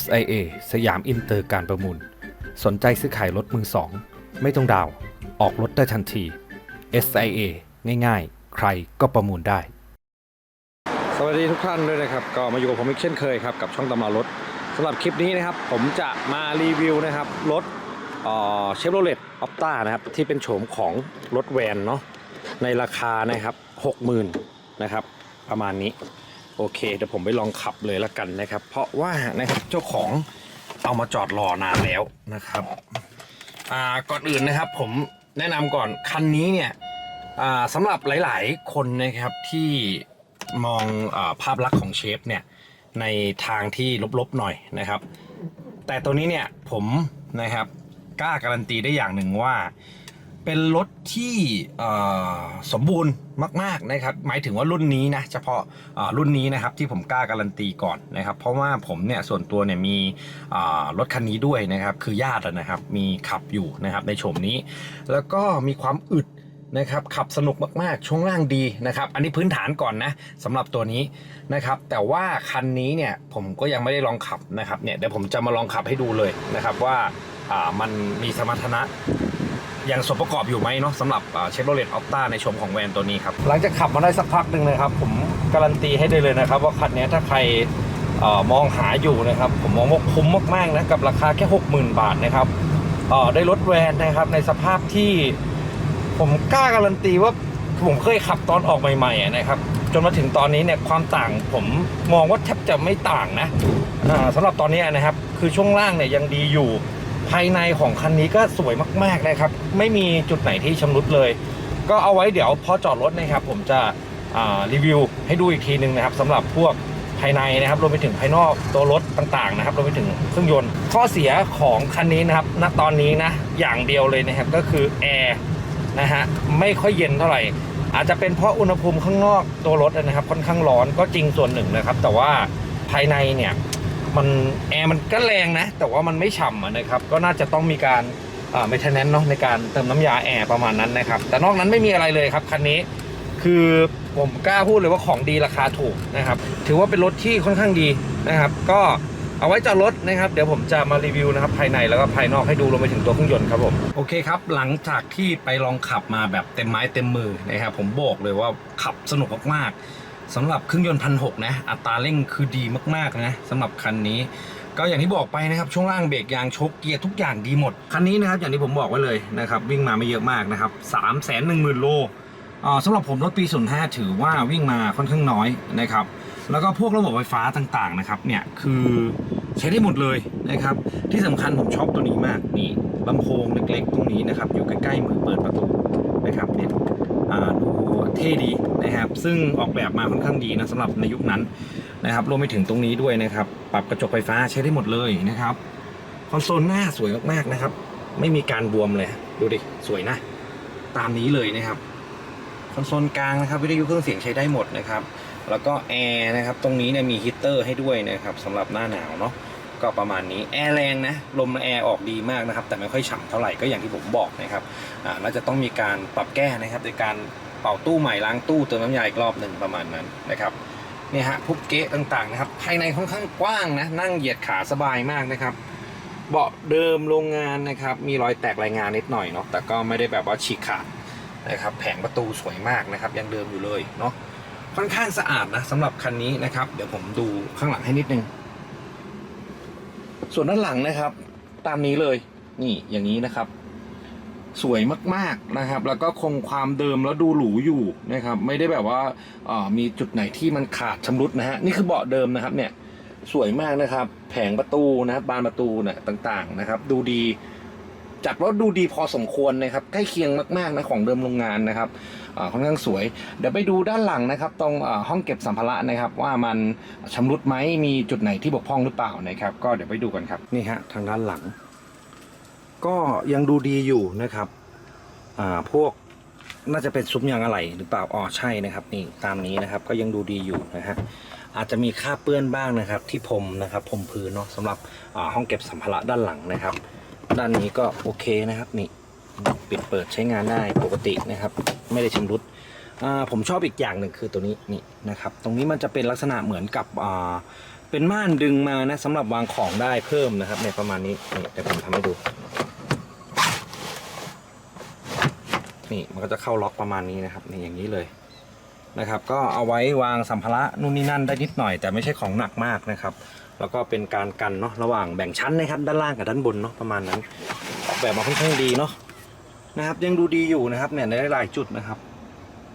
SIA สยามอินเตอร์การประมูล สนใจซื้อขายรถมือสอง ไม่ต้องดาว ออกรถได้ทันที SIA ง่ายๆ ใครก็ประมูลได้ สวัสดีทุกท่านด้วยนะครับ ก็มาอยู่กับผมอีกเช่นเคยครับ กับช่องตำรารถสำหรับคลิปนี้นะครับ ผมจะมารีวิวนะครับ รถเชฟโรเลตออปต้านะครับ ที่เป็นโฉมของรถแวนเนาะในราคานะครับ 60,000นะครับ ประมาณนี้ โอเคเดี๋ยวผมไปลองขับเลยละกันนะครับ เพราะว่านะครับเจ้าของเอามาจอดรอนานแล้วนะครับอ่าก่อนอื่นนะครับ ผมแนะนำก่อนคันนี้เนี่ยอ่าสำหรับหลาย ๆ คนนะครับที่มองอาภาพลักษณ์ของเชฟเนี่ยในทางที่ลบ ๆ หน่อยนะครับ แต่ตัวนี้เนี่ยผมนะครับกล้าการันตีได้อย่างหนึ่งว่า เป็นรถที่สมบูรณ์มากๆนะครับ หมายถึงว่ารุ่นนี้นะเฉพาะรุ่นนี้นะครับที่ผมกล้าการันตีก่อนนะครับ เพราะว่าผมเนี่ยส่วนตัวเนี่ยมีรถคันนี้ด้วยนะครับ คือญาตินะครับมีขับอยู่นะครับในโฉมนี้ แล้วก็มีความอึดนะครับขับสนุกมาก ๆ ช่วงล่างดีนะครับ อันนี้พื้นฐานก่อนนะสำหรับตัวนี้นะครับ แต่ว่าคันนี้เนี่ยผมก็ยังไม่ได้ลองขับนะครับเนี่ยเดี๋ยวผมจะมาลองขับให้ดูเลยนะครับว่ามันมีสมรรถนะ ยังสมประกอบอยู่ไหมเนาะสำหรับเชฟโรเลตออฟต้าในชมของแวนตัวนี้ครับ หลังจากขับมาได้สักพักหนึ่งนะครับ ผมการันตีให้ได้เลยนะครับ ว่าคันนี้ถ้าใครออมองหาอยู่นะครับ ผมมองว่าคุ้มมากๆนะกับราคาแค่ 60,000 บาทนะครับได้รถแวนนะครับในสภาพที่ผมกล้าการันตีว่าผมเคยขับตอนออกใหม่ๆนะครับจนมาถึงตอนนี้เนี่ยความต่างผมมองว่าแทบจะไม่ต่างนะสำหรับตอนนี้นะครับ คือช่วงล่างเนี่ยยังดีอยู่ ภายในของคันนี้ก็สวยมากๆนะครับ ไม่มีจุดไหนที่ชำรุดเลย ก็เอาไว้เดี๋ยวพอจอดรถนะครับ ผมจะรีวิวให้ดูอีกทีหนึ่งนะครับสำหรับพวกภายในนะครับรวมไปถึงภายนอกตัวรถต่างๆนะครับรวมไปถึงเครื่องยนต์ข้อเสียของคันนี้นะครับณตอนนี้นะอย่างเดียวเลยนะครับก็คือแอร์นะฮะไม่ค่อยเย็นเท่าไหร่อาจจะเป็นเพราะอุณหภูมิข้างนอกตัวรถนะครับ ค่อนข้างร้อนก็จริงส่วนหนึ่งนะครับ แต่ว่าภายในเนี่ย มันแอร์มันก็แรงนะ แต่ว่ามันไม่ฉ่ำนะครับ ก็น่าจะต้องมีการเมทเนนเนาะในการเติมน้ำยาแอร์ประมาณนั้นนะครับ แต่นอกนั้นไม่มีอะไรเลยครับคันนี้คือผมกล้าพูดเลยว่าของดีราคาถูกนะครับ ถือว่าเป็นรถที่ค่อนข้างดีนะครับ ก็เอาไว้จอดรถนะครับ เดี๋ยวผมจะมารีวิวนะครับภายในแล้วก็ภายนอกให้ดูรวมไปถึงตัวเครื่องยนต์ครับผมโอเคครับ หลังจากที่ไปลองขับมาแบบเต็มไม้เต็มมือนะครับผมบอกเลยว่าขับสนุกมากๆ สำหรับเครื่องยนต์พันหกนะ อัตราเร่งคือดีมากๆนะสำหรับคันนี้ ก็อย่างที่บอกไปนะครับช่วงล่างเบรกยางชกเกียร์ทุกอย่างดีหมด คันนี้นะครับอย่างที่ผมบอกไว้เลยนะครับวิ่งมาไม่เยอะมากนะครับสามแสนหนึ่งหมื่นโลอ่าสำหรับผมรถปี 05 ถือว่าวิ่งมาค่อนข้างน้อยนะครับ แล้วก็พวกระบบไฟฟ้าต่างๆนะครับเนี่ยคือใช้ได้หมดเลยนะครับ ที่สำคัญผมชอบตัวนี้มากนี่ลำโพงเล็กๆ ตรงนี้นะครับ อยู่ใกล้ๆมือเปิดประตูนะครับเนี่ยอ่าดู เท่ดีนะครับ ซึ่งออกแบบมาค่อนข้างดีนะสำหรับในยุคนั้นนะครับรวมไปถึงตรงนี้ด้วยนะครับ ปรับกระจกไฟฟ้าใช้ได้หมดเลยนะครับคอนโซลหน้าสวยมากๆนะครับ ไม่มีการบวมเลยดูดิสวยนะ ตามนี้เลยนะครับคอนโซลกลางนะครับวิทยุเครื่องเสียงใช้ได้หมดนะครับ แล้วก็แอร์นะครับ ตรงนี้เนี่ยมีฮีตเตอร์ให้ด้วยนะครับสำหรับหน้าหนาวเนาะก็ประมาณนี้แอร์แรงนะลมแอร์ออกดีมากนะครับ แต่ไม่ค่อยฉ่ำเท่าไหร่ก็อย่างที่ผมบอกนะครับอ่าน่าจะต้องมีการปรับแก้นะครับในการ เป่าตู้ใหม่ล้างตู้เติมน้ำยาอีกรอบหนึ่งประมาณนั้นนะครับนี่ฮะพุกเกะต่างๆนะครับภายในค่อนข้างกว้างนะนั่งเหยียดขาสบายมากนะครับ เบาะเดิมโรงงานนะครับมีรอยแตกรายงานนิดหน่อยเนาะแต่ก็ไม่ได้แบบว่าฉีกขาดนะครับแผงประตูสวยมากนะครับยังเดิมอยู่เลยเนาะค่อนข้างสะอาดนะสำหรับคันนี้นะครับ เดี๋ยวผมดูข้างหลังให้นิดนึง ส่วนด้านหลังนะครับ ตามนี้เลย นี่อย่างนี้นะครับ สวยมากๆนะครับ แล้วก็คงความเดิมแล้วดูหรูอยู่นะครับ ไม่ได้แบบว่ามีจุดไหนที่มันขาดชำรุดนะฮะนี่คือเบาะเดิมนะครับเนี่ยสวยมากนะครับ แผงประตูนะครับบานประตูเนี่ยต่างๆนะครับ ดูดีจัดว่าดูดีพอสมควรนะครับ ใกล้เคียงมากๆนะของเดิมโรงงานนะครับค่อนข้างสวย เดี๋ยวไปดูด้านหลังนะครับ ตรงห้องเก็บสัมภาระนะครับ ว่ามันชำรุดไหมมีจุดไหนที่บกพร่องหรือเปล่านะครับ ก็เดี๋ยวไปดูกันครับนี่ฮะทางด้านหลัง ก็ยังดูดีอยู่นะครับอ่าพวกน่าจะเป็นซุ้มยางอะไหล่หรือเปล่าอ๋อใช่นะครับ นี่ตามนี้นะครับ ก็ยังดูดีอยู่นะฮะอาจจะมีค่าเปื้อนบ้างนะครับ ที่พรมนะครับพรมพื้นเนาะสำหรับห้องเก็บสัมภาระด้านหลังนะครับ ด้านนี้ก็โอเคนะครับนี่ปิดเปิดใช้งานได้ปกตินะครับ ไม่ได้ชำรุดผมชอบอีกอย่างหนึ่งคือตัวนี้นี่นะครับ ตรงนี้มันจะเป็นลักษณะเหมือนกับเป็นม่านดึงมานะสำหรับวางของได้เพิ่มนะครับเนี่ยประมาณนี้นี่เดี๋ยวผมทำให้ดู นี่มันก็จะเข้าล็อกประมาณนี้นะครับนี่อย่างนี้เลยนะครับ ก็เอาไว้วางสัมภาระนู่นนี่นั่นได้นิดหน่อย แต่ไม่ใช่ของหนักมากนะครับ แล้วก็เป็นการกันเนาะระหว่างแบ่งชั้นนะครับ ด้านล่างกับด้านบนเนาะประมาณนั้นออกแบบมาค่อนข้างดีเนาะนะครับ ยังดูดีอยู่นะครับเนี่ยในหลายจุดนะครับ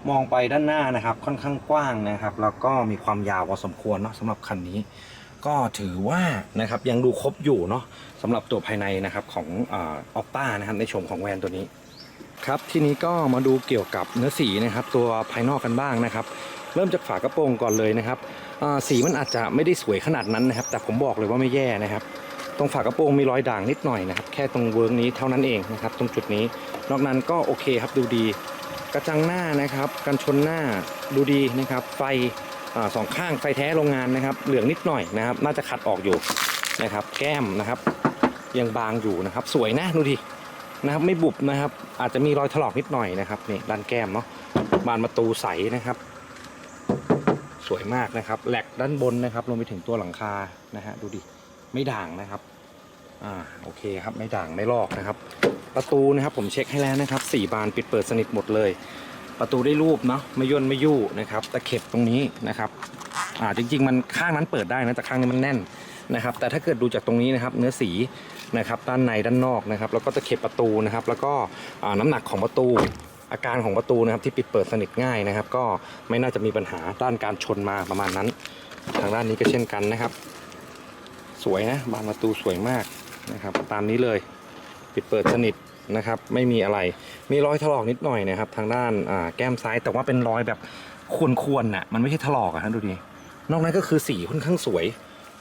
มองไปด้านหน้านะครับ ค่อนข้างกว้างนะครับ แล้วก็มีความยาวพอสมควรเนาะสำหรับคันนี้ก็ถือว่านะครับยังดูครบอยู่เนาะสำหรับตัวภายในนะครับของออปต้านะครับในโฉมของแวนตัวนี้ ครับทีนี้ก็มาดูเกี่ยวกับเนื้อสีนะครับ ตัวภายนอกกันบ้างนะครับ เริ่มจากฝากระโปรงก่อนเลยนะครับสีมันอาจจะไม่ได้สวยขนาดนั้นนะครับ แต่ผมบอกเลยว่าไม่แย่นะครับ ตรงฝากระโปรงมีรอยด่างนิดหน่อยนะครับ แค่ตรงเวิร์กนี้เท่านั้นเองนะครับ ตรงจุดนี้ นอกนั้นก็โอเคครับดูดี กระจังหน้านะครับกันชนหน้าดูดีนะครับ ไฟอสองข้างไฟแท้โรงงานนะครับ เหลืองนิดหน่อยนะครับ น่าจะขัดออกอยู่นะครับ แก้มนะครับ ยังบางอยู่นะครับ สวยนะดูดิ นะครับไม่บุบนะครับ อาจจะมีรอยถลอกนิดหน่อยนะครับนี่ด้านแก้มเนาะบานประตูใสนะครับ สวยมากนะครับแหลกด้านบนนะครับรวมไปถึงตัวหลังคานะฮะดูดิไม่ด่างนะครับอ่าโอเคครับไม่ด่างไม่ลอกนะครับ ประตูนะครับผมเช็คให้แล้วนะครับสี่บานปิดเปิดสนิทหมดเลย ประตูได้รูปเนาะไม่ย่นไม่ยู่นะครับตะเข็บตรงนี้นะครับอ่าจริง ๆ มันข้างนั้นเปิดได้นะแต่ข้างนี้มันแน่น นะครับ แต่ถ้าเกิดดูจากตรงนี้นะครับเนื้อสีนะครับด้านในด้านนอกนะครับ แล้วก็ตะเข็บประตูนะครับ แล้วก็น้ำหนักของประตูอาการของประตูนะครับที่ปิดเปิดสนิทง่ายนะครับ ก็ไม่น่าจะมีปัญหาด้านการชนมาประมาณนั้น ทางด้านนี้ก็เช่นกันนะครับ สวยนะบานประตูสวยมากนะครับ ตามนี้เลยปิดเปิดสนิทนะครับ ไม่มีอะไรมีรอยถลอกนิดหน่อยนะครับ ทางด้านแก้มซ้ายแต่ว่าเป็นรอยแบบควรๆน่ะมันไม่ใช่ถลอกอะฮะดูดินอกนั้นก็คือสีค่อนข้างสวย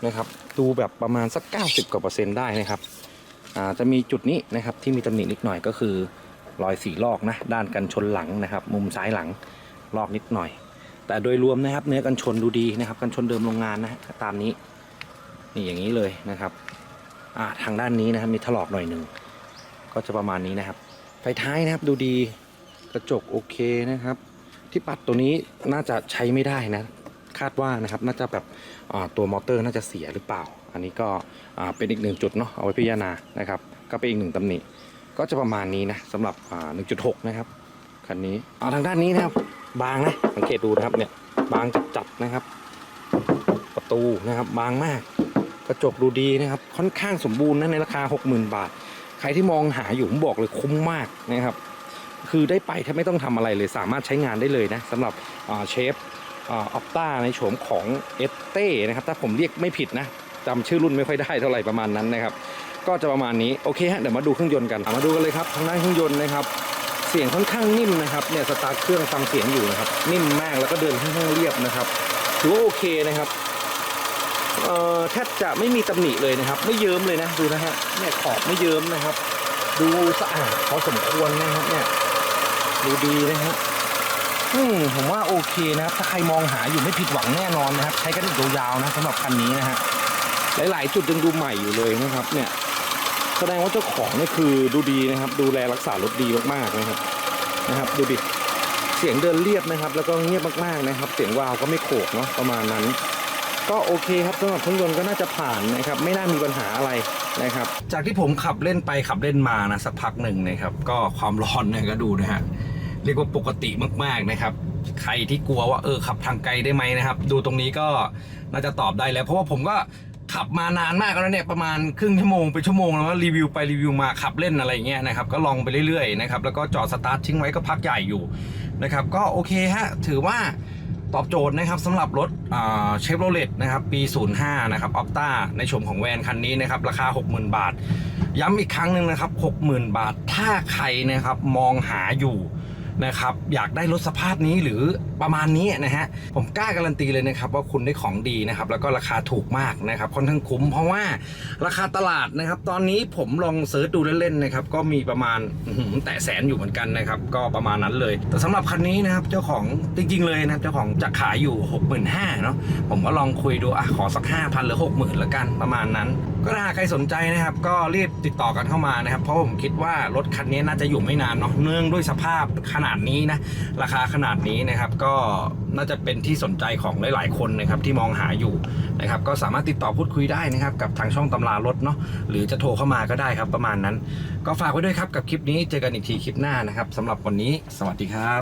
นะครับ ดูแบบประมาณสัก 90 กว่าเปอร์เซ็นต์ได้นะครับจะมีจุดนี้นะครับที่มีตำหนินิดหน่อยก็คือรอยสีลอกนะด้านกันชนหลังนะครับ มุมซ้ายหลังลอกนิดหน่อย แต่โดยรวมนะครับ เนื้อกันชนดูดีนะครับ กันชนเดิมโรงงานนะตามนี้นี่อย่างนี้เลยนะครับอ่าทางด้านนี้นะครับมีถลอกหน่อยหนึ่งก็จะประมาณนี้นะครับ ไฟท้ายนะครับดูดีกระจกโอเคนะครับ ที่ปัดตัวนี้น่าจะใช้ไม่ได้นะ คาดว่านะครับน่าจะแบบตัวมอเตอร์น่าจะเสียหรือเปล่า อันนี้ก็เป็นอีกหนึ่งจุดเนาะเอาไว้พิจารณานะครับ ก็เป็นอีกหนึ่งตำหนิก็จะประมาณนี้นะสำหรับ1.6 นะครับคันนี้เอาทางด้านนี้นะครับบางนะสังเกตดูนะครับเนี่ยบางจัดๆนะครับ ประตูนะครับบางมาก กระจกดูดีนะครับ ค่อนข้างสมบูรณ์นะในราคา 60,000 บาท ใครที่มองหาอยู่ผมบอกเลยคุ้มมากนะครับ คือได้ไปถ้าไม่ต้องทำอะไรเลย สามารถใช้งานได้เลยนะสำหรับเชฟ ออปต้าในโฉมของเอสเต้นะครับ ถ้าผมเรียกไม่ผิดนะจำชื่อรุ่นไม่ค่อยได้เท่าไหร่ประมาณนั้นนะครับ ก็จะประมาณนี้โอเคฮะเดี๋ยวมาดูเครื่องยนต์กันมาดูกันเลยครับทางด้านเครื่องยนต์นะครับ เสียงค่อนข้างนิ่มนะครับเนี่ยสตาร์ทเครื่องฟังเสียงอยู่นะครับนิ่มมากแล้วก็เดินค่อนข้างเรียบนะครับถือว่าโอเคนะครับเอ่อแทบจะไม่มีตำหนิเลยนะครับ ไม่เยิ้มเลยนะดูนะฮะเนี่ยขอบไม่เยิ้มนะครับ ดูสะอาดพอสมควรนะครับเนี่ยดูดีนะครับ อืมผมว่าโอเคนะครับ ถ้าใครมองหาอยู่ไม่ผิดหวังแน่นอนนะครับ ใช้กันอีกยาวๆนะสำหรับคันนี้นะฮะหลายๆ จุดยังดูใหม่อยู่เลยนะครับ เนี่ยแสดงว่าเจ้าของนี่คือดูดีนะครับ ดูแลรักษารถดีมากๆนะครับนะครับ ดูดิเสียงเดินเรียบนะครับ แล้วก็เงียบมากๆนะครับ เสียงวาวก็ไม่โขกเนาะประมาณนั้นก็โอเคครับสำหรับเครื่องยนต์ก็น่าจะผ่านนะครับ ไม่น่ามีปัญหาอะไรนะครับ จากที่ผมขับเล่นไปขับเล่นมานะสักพักหนึ่งนะครับ ก็ความร้อนเนี่ยก็ดูนะฮะ เรียกว่าปกติมากๆนะครับ ใครที่กลัวว่าเออขับทางไกลได้ไหมนะครับ ดูตรงนี้ก็น่าจะตอบได้แล้วเพราะว่าผมก็ขับมานานมากแล้วเนี่ยประมาณครึ่งชั่วโมงเป็นชั่วโมงแล้วรีวิวไปรีวิวมาขับเล่นอะไรอย่างเงี้ยนะครับก็ลองไปเรื่อยๆนะครับแล้วก็จอดสตาร์ททิ้งไว้ก็พักใหญ่อยู่นะครับก็โอเคฮะถือว่าตอบโจทย์นะครับสำหรับรถเชฟโรเลตนะครับปี 05 นะครับออ t ต้าในชมของแวนคันนี้นะครับราคา 60,000 บาท ย้ำอีกครั้งหนึ่งนะครับ 60,000 บาทถ้าใครนะครับมองหาอยู่ นะครับ อยากได้รถสภาพนี้หรือประมาณนี้นะฮะ ผมกล้าการันตีเลยนะครับ ว่าคุณได้ของดีนะครับ แล้วก็ราคาถูกมากนะครับ ค่อนข้างคุ้ม เพราะว่าราคาตลาดนะครับ ตอนนี้ผมลองเซิร์ชดูเล่นๆนะครับ ก็มีประมาณแต่แสนอยู่เหมือนกันนะครับ ก็ประมาณนั้นเลย แต่สำหรับคันนี้นะครับ เจ้าของจริง ๆ เลยนะครับเจ้าของจะขายอยู่ 65,000เนาะ ผมก็ลองคุยดูอะขอสัก 5,000หรือ60,000ละกันประมาณนั้น ก็ถ้าใครสนใจนะครับ ก็รีบติดต่อกันเข้ามานะครับ เพราะผมคิดว่ารถคันนี้น่าจะอยู่ไม่นานเนาะเนื่องด้วยสภาพขนาดนี้นะ ราคาขนาดนี้นะครับ ก็น่าจะเป็นที่สนใจของหลาย ๆ คนนะครับที่มองหาอยู่นะครับ ก็สามารถติดต่อพูดคุยได้นะครับ กับทางช่องตำรารถเนาะหรือจะโทรเข้ามาก็ได้ครับประมาณนั้น ก็ฝากไว้ด้วยครับกับคลิปนี้เจอกันอีกทีคลิปหน้านะครับสำหรับวันนี้ สวัสดีครับ